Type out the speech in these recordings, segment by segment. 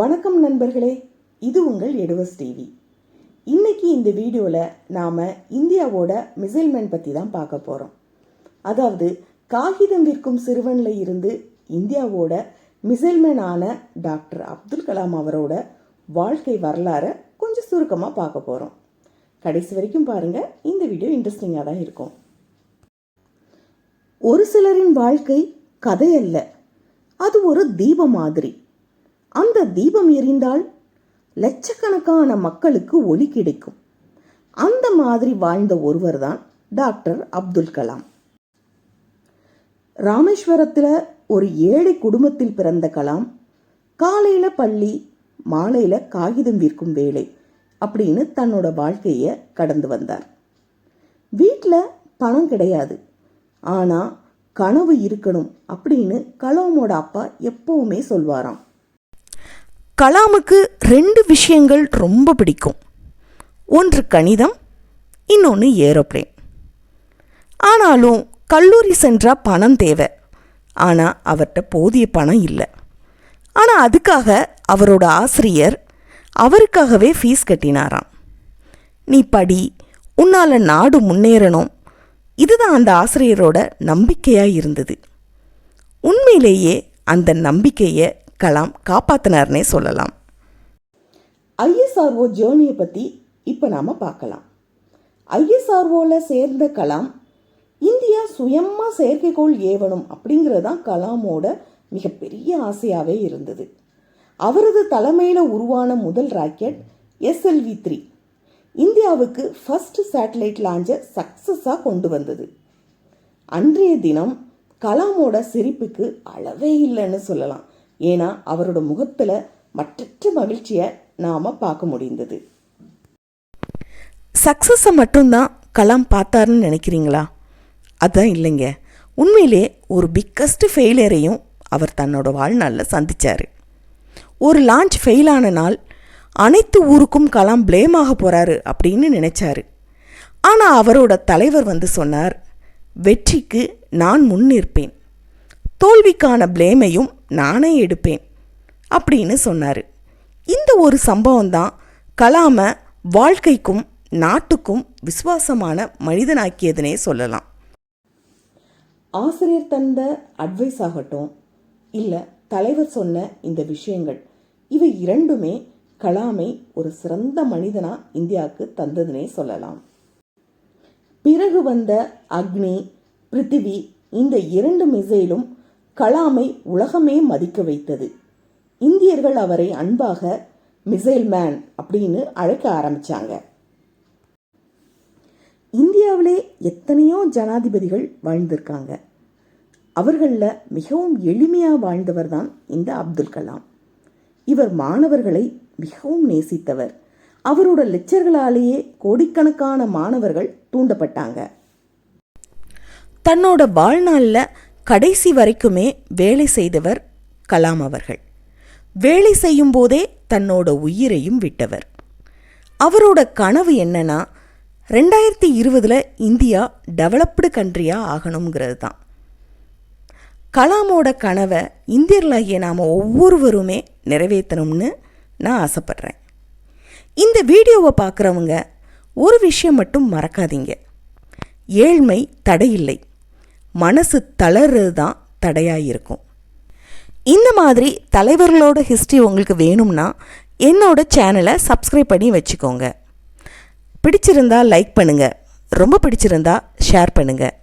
வணக்கம் நண்பர்களே இது உங்கள் எடுவஸ் டிவி. இன்னைக்கு இந்த வீடியோவில் நாம் இந்தியாவோட மிசைல்மேன் பற்றி தான் பார்க்க போகிறோம் அதாவது காகிதம் விற்கும் சிறுவனில் இருந்து இந்தியாவோட மிசைல்மேன் ஆன டாக்டர் அப்துல் கலாம் அவரோட வாழ்க்கை வரலாறை கொஞ்சம் சுருக்கமாக பார்க்க போகிறோம் கடைசி வரைக்கும் பாருங்கள் இந்த வீடியோ இன்ட்ரெஸ்டிங்காக தான் இருக்கும். ஒரு சிலரின் வாழ்க்கை கதை அல்ல அது ஒரு தீபம் மாதிரி. அந்த தீபம் எரிந்தால் லட்சக்கணக்கான மக்களுக்கு ஒளி கிடைக்கும். அந்த மாதிரி வாழ்ந்த ஒருவர் தான் டாக்டர் அப்துல் கலாம். ராமேஸ்வரத்தில் ஒரு ஏழை குடும்பத்தில் பிறந்த கலாம் காலையில் பள்ளி மாலையில் காகிதம் விற்கும் வேலை அப்படின்னு தன்னோட வாழ்க்கையை கடந்து வந்தார். வீட்டில் பணம் கிடையாது. ஆனால் கனவு இருக்கணும் அப்படின்னு கலாமோட அப்பா எப்பவுமே சொல்வாராம். கலாமுக்கு ரெண்டு விஷயங்கள் ரொம்ப பிடிக்கும். ஒன்று கணிதம் இன்னொன்று ஏரோப்ளேன். ஆனாலும் கல்லூரி சென்றால் பணம் தேவை. ஆனால் அவர்கிட்ட போதிய பணம் இல்லை. ஆனால் அதுக்காக அவரோட ஆசிரியர் அவருக்காகவே ஃபீஸ் கட்டினாராம். நீ படி உன்னால் நாடு முன்னேறணும். இதுதான் அந்த ஆசிரியரோட நம்பிக்கையாக இருந்தது. உண்மையிலேயே அந்த நம்பிக்கையை கலாம் காப்பாத்தினார்னே சொல்லலாம். ஐஎஸ்ஆர்ஓ ஜேர்னியை பற்றி இப்போ நாம் பார்க்கலாம். ஐஎஸ்ஆர்ஓவில் சேர்ந்த கலாம் இந்தியா சுயமாக செயற்கைக்கோள் ஏவணும் அப்படிங்கிறது தான் கலாமோட மிகப்பெரிய ஆசையாகவே இருந்தது. அவரது தலைமையில் உருவான முதல் ராக்கெட் எஸ்எல்வி த்ரீ. இந்தியாவுக்கு ஃபர்ஸ்ட் சேட்டலைட் லாஞ்சை சக்ஸஸாக கொண்டு வந்தது. அன்றைய தினம் கலாமோட சிரிப்புக்கு அளவே இல்லைன்னு சொல்லலாம். ஏன்னா அவரோட முகத்தில் மற்றற்ற மகிழ்ச்சியை நாம் பார்க்க முடிந்தது. சக்ஸஸை மட்டும்தான் கலாம் பார்த்தாருன்னு நினைக்கிறீங்களா? அதுதான் இல்லைங்க. உண்மையிலே ஒரு பிக்கஸ்ட் ஃபெயிலியரையும் அவர் தன்னோட வாழ்நாளில் சந்திச்சார். ஒரு லான்ச் ஃபெயில் ஆன நாள் அனைத்து ஊருக்கும் கலாம் ப்ளேம் ஆக போகிறாரு அப்படின்னு நினைச்சாரு. ஆனால் அவரோட தலைவர் வந்து சொன்னார் வெற்றிக்கு நான் முன் நிற்பேன் தோல்விக்கான ப்ளேமையும் நானே எடுப்பேன் அப்படின்னு சொன்னார். இந்த ஒரு சம்பவம் தான் கலாமை வாழ்க்கைக்கும் நாட்டுக்கும் விசுவாசமான மனிதனாக்கியதுனே சொல்லலாம். ஆசிரியர் தந்த அட்வைஸ் ஆகட்டும் இல்லை தலைவர் சொன்ன இந்த விஷயங்கள் இவை இரண்டுமே கலாமை ஒரு சிறந்த மனிதனா இந்தியாவுக்கு தந்ததுனே சொல்லலாம். பிறகு வந்த அக்னி பிருத்திவி இந்த இரண்டு மிசைலும் கலாமை உலகமே மதிக்க வைத்தது. இந்தியர்கள் அவரை அன்பாக மிசைல் மேன் அப்படின்னு அழைக்க ஆரம்பிச்சாங்க. இந்தியாவிலே எத்தனையோ ஜனாதிபதிகள் வாழ்ந்திருக்காங்க. அவர்களில் மிகவும் எளிமையாக வாழ்ந்தவர் தான் இந்த அப்துல் கலாம். இவர் மாணவர்களை மிகவும் நேசித்தவர். அவரோட லெக்சர்களாலேயே கோடிக்கணக்கான மாணவர்கள் தூண்டப்பட்டாங்க. தன்னோட வாழ்நாளில் கடைசி வரைக்குமே வேலை செய்தவர் கலாம் அவர்கள். வேலை செய்யும் போதே தன்னோட உயிரையும் விட்டவர். அவரோட கனவு என்னன்னா ரெண்டாயிரத்தி இருபதில் இந்தியா டெவலப்டு கண்ட்ரியாக ஆகணுங்கிறது தான். கலாமோட கனவை இந்தியர்களாகிய நாம் ஒவ்வொருவருமே நிறைவேற்றணும்னு நான் ஆசைப்பட்றேன். இந்த வீடியோவை பார்க்குறவங்க ஒரு விஷயம் மட்டும் மறக்காதீங்க. ஏழ்மை தடையில்லை. மனசு தளர்றது தான் தடையாக இருக்கும் இந்த மாதிரி தலைவர்களோட ஹிஸ்ட்ரி உங்களுக்கு வேணும்னா என்னோட சேனலை சப்ஸ்கிரைப் பண்ணி வச்சுக்கோங்க. பிடிச்சிருந்தா லைக் பண்ணுங்கள் ரொம்ப பிடிச்சிருந்தா ஷேர் பண்ணுங்கள்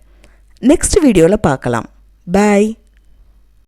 நெக்ஸ்ட் வீடியோவில் பார்க்கலாம். பாய்